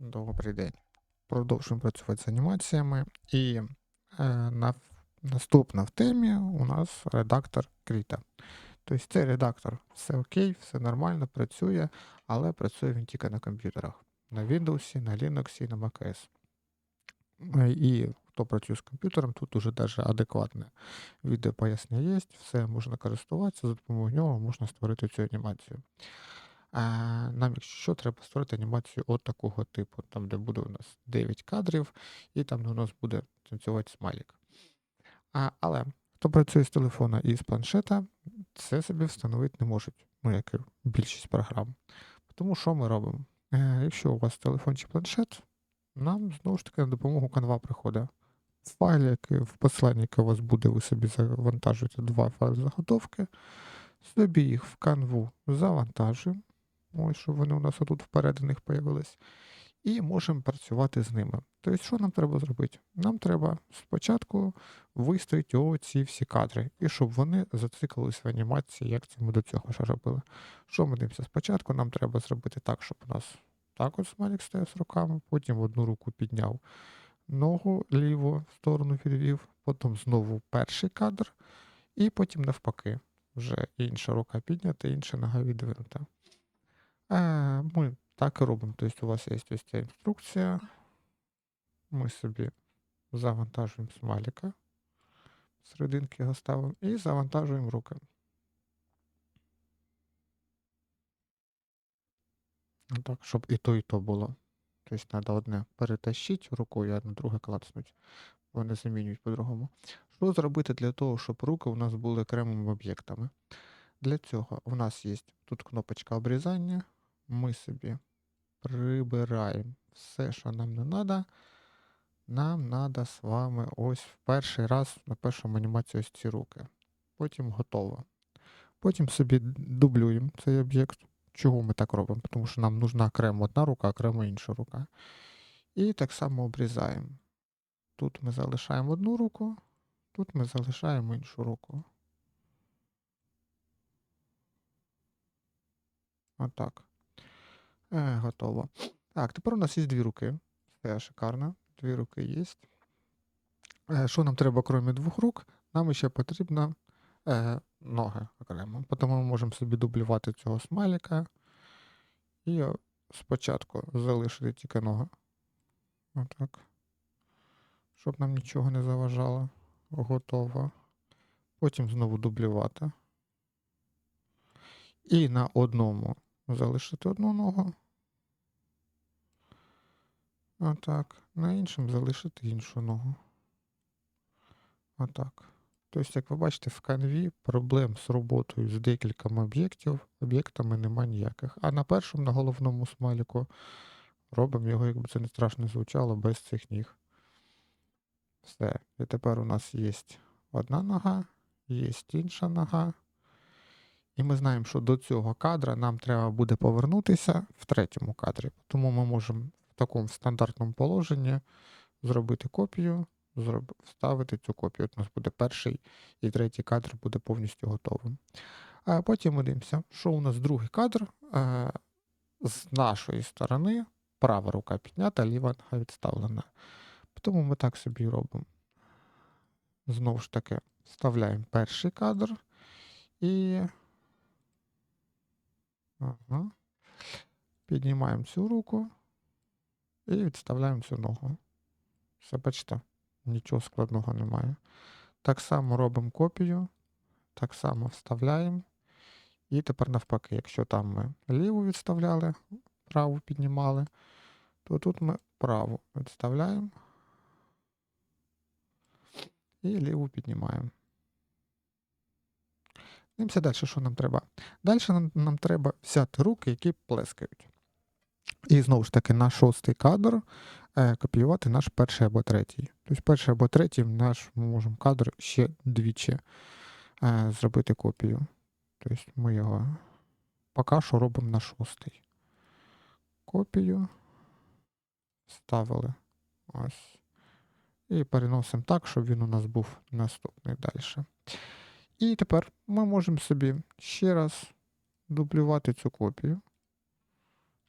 Добрий день. Продовжуємо працювати з анімаціями. І е, на, наступна в темі у нас редактор Кріта. Тобто цей редактор все окей, все нормально, працює, але працює він тільки на комп'ютерах. На Windows, на Linux і на macOS. Е, І хто працює з комп'ютером, тут уже даже адекватне відео пояснення є, все можна користуватися, за допомогою нього можна створити цю анімацію. Нам, якщо що, треба створити анімацію от такого типу, там, де буде у нас 9 кадрів, і там у нас буде танцювати смайлик. А, але хто працює з телефона і з планшета, це собі встановити не можуть, ну, як і більшість програм. Тому що ми робимо? Е, якщо у вас телефон чи планшет, нам знову ж таки на допомогу Canva приходить. Файл, який в посиланні, яке у вас буде, ви собі завантажуєте два файли заготовки, собі їх в канву завантажуємо. Ось, щоб вони у нас отут вперед них появились. І можемо працювати з ними. Тобто, що нам треба зробити? Нам треба спочатку виставити оці всі кадри, і щоб вони зациклились в анімації, як це ми до цього вже робили. Що ми дивимося? Спочатку нам треба зробити так, щоб у нас так от смайлик стояв з руками, потім одну руку підняв, ногу ліву в сторону відвів, потім знову перший кадр, і потім навпаки. Вже інша рука піднята, інша нога відвинута. Е, Ми так і робимо. Тобто у вас є ось ця інструкція. Ми собі завантажуємо смайлика, серединки його ставимо і завантажуємо руки. Так, щоб і то, і то було. Тобто треба одне перетащити рукою, а на друге клацнути. Вони замінюють по-другому. Що зробити для того, щоб руки у нас були окремими об'єктами? Для цього у нас є тут кнопочка обрізання. Ми собі прибираємо все, що нам не треба. Нам треба з вами ось в перший раз на першому анімації ось ці руки. Потім готово. Потім собі дублюємо цей об'єкт. Чого ми так робимо? Тому що нам нужна окремо одна рука, окремо інша рука. І так само обрізаємо. Тут ми залишаємо одну руку, тут ми залишаємо іншу руку. Отак. Е, готово. Так, тепер у нас є дві руки. Це шикарно. Дві руки є. Е, що нам треба, крім двох рук? Нам ще потрібно е, ноги окремо. Тому ми можемо собі дублювати цього смайлика. І спочатку залишити тільки ноги. Отак. Щоб нам нічого не заважало. Готово. Потім знову дублювати. І на одному залишити одну ногу. Отак. На іншому залишити іншу ногу. Отак. Тобто, як ви бачите, в канві проблем з роботою з декількома об'єктів, об'єктами нема ніяких. А на першому, на головному смайліку, робимо його, якби це не страшно звучало, без цих ніг. Все. І тепер у нас є одна нога, є інша нога. І ми знаємо, що до цього кадра нам треба буде повернутися в третьому кадрі. Тому ми можемо в такому стандартному положенні зробити копію, вставити цю копію. От у нас буде перший і третій кадр буде повністю готовим. А потім ми дивимося, що у нас другий кадр е, з нашої сторони права рука піднята, ліва нога відставлена. Тому ми так собі робимо. Знову ж таки, вставляємо перший кадр і. Ага. Піднімаємо цю руку і відставляємо цю ногу. Все бачите, нічого складного немає. Так само робимо копію, так само вставляємо. І тепер навпаки, якщо там ми ліву відставляли, праву піднімали, то тут ми праву відставляємо і ліву піднімаємо. Дивимося далі, що нам треба. Далі нам, нам треба взяти руки, які плескають. І знову ж таки, на шостий кадр е, копіювати наш перший або третій. Тобто перший або третій наш ми можемо кадр ще двічі е, зробити копію. Тобто ми його поки що робимо на шостий. Копію. Ставили. Ось. І переносимо так, щоб він у нас був наступний далі. І тепер ми можемо собі ще раз дублювати цю копію.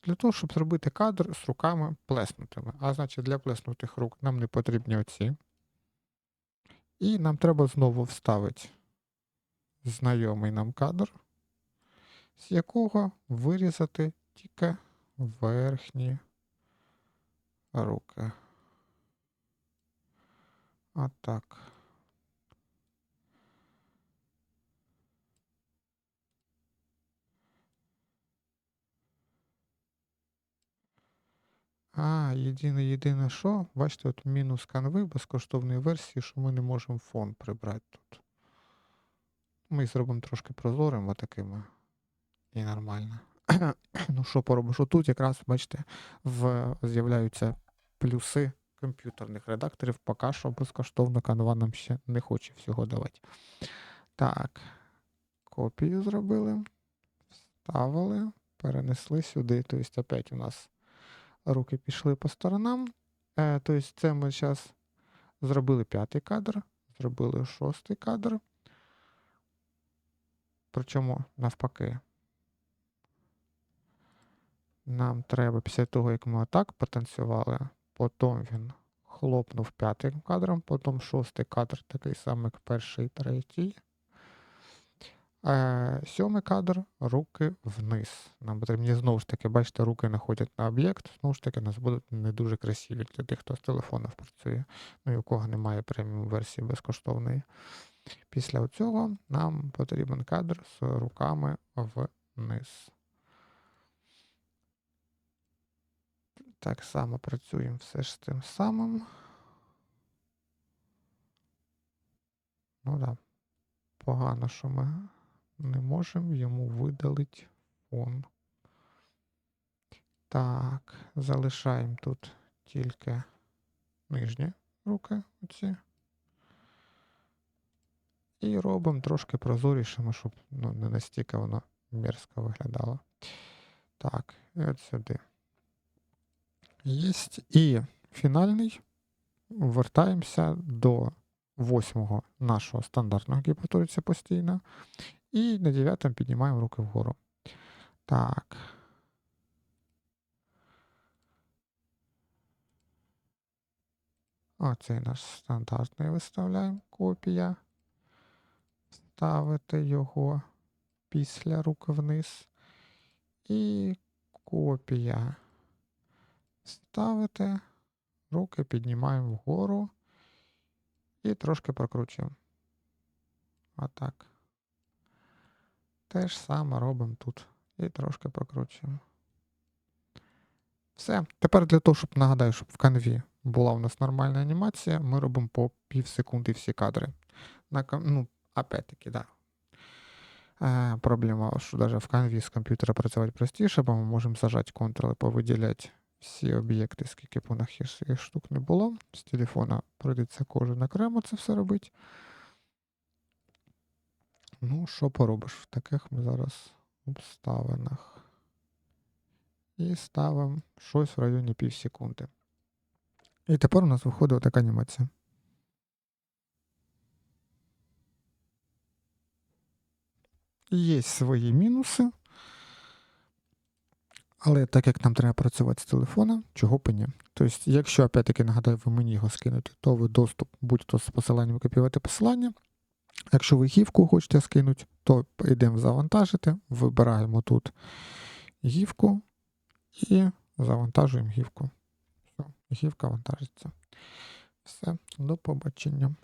Для того, щоб зробити кадр з руками плеснутими. А значить, для плеснутих рук нам не потрібні оці. І нам треба знову вставити знайомий нам кадр, з якого вирізати тільки верхні руки. Отак. А, єдине, єдине що, бачите, от мінус канви безкоштовної версії, що ми не можемо фон прибрати тут. Ми зробимо трошки прозорим такими. І нормально. ну що поробиш? Отут якраз, бачите, в... з'являються плюси комп'ютерних редакторів. Поки що безкоштовно канва нам ще не хоче всього давати. Так. Копію зробили. Вставили, перенесли сюди. Тобто, опять у нас руки пішли по сторонам. Е, тобто, це ми зараз зробили п'ятий кадр, зробили шостий кадр. Причому навпаки. Нам треба після того, як ми отак потанцювали, потім він хлопнув п'ятим кадром, потім шостий кадр, такий самий, як перший і третій. Е, сьомий кадр руки вниз. Нам потрібні знову ж таки, бачите, руки находять на об'єкт. Знову ж таки, у нас будуть не дуже красиві для тих, хто з телефонів працює, ну і у кого немає преміум версії безкоштовної. Після цього нам потрібен кадр з руками вниз. Так само працюємо все ж з тим самим. Ну да. Погано, що ми не можемо йому видалити фон. Так, залишаємо тут тільки нижні руки оці. І робимо трошки прозорішими, щоб ну, не настільки воно мерзко виглядало. Так, і от сюди. Єсть. І фінальний. Вертаємося до восьмого нашого стандартного, який постійно. І на дев'ятому піднімаємо руки вгору. Так. Оцей наш стандартний виставляємо копія. Ставити його після рук вниз. І копія. Ставити. Руки піднімаємо вгору. І трошки прокручуємо. Отак. Те ж саме робимо тут. І трошки прокручуємо. Все. Тепер для того, щоб нагадаю, щоб в канві була у нас нормальна анімація, ми робимо по пів секунди всі кадри. На, ну, опять-таки, да. Е, проблема, що навіть в канві з комп'ютера працювати простіше, бо ми можемо зажати Ctrl і повиділяти всі об'єкти, скільки б у нас їх штук не було. З телефона прийдеться кожен окремо це все робити. Ну, що поробиш в таких ми зараз обставинах. І ставимо щось в районі пів секунди. І тепер у нас виходить така анімація. Є свої мінуси. Але так як нам треба працювати з телефона, чого б і ні. Тобто, якщо, опять-таки, нагадаю, ви мені його скинете, то ви доступ будь-то з посиланням копіювати посилання. Якщо ви гівку хочете скинути, то йдемо завантажити, вибираємо тут гівку і завантажуємо гівку. Все, гівка вантажиться. Все, до побачення.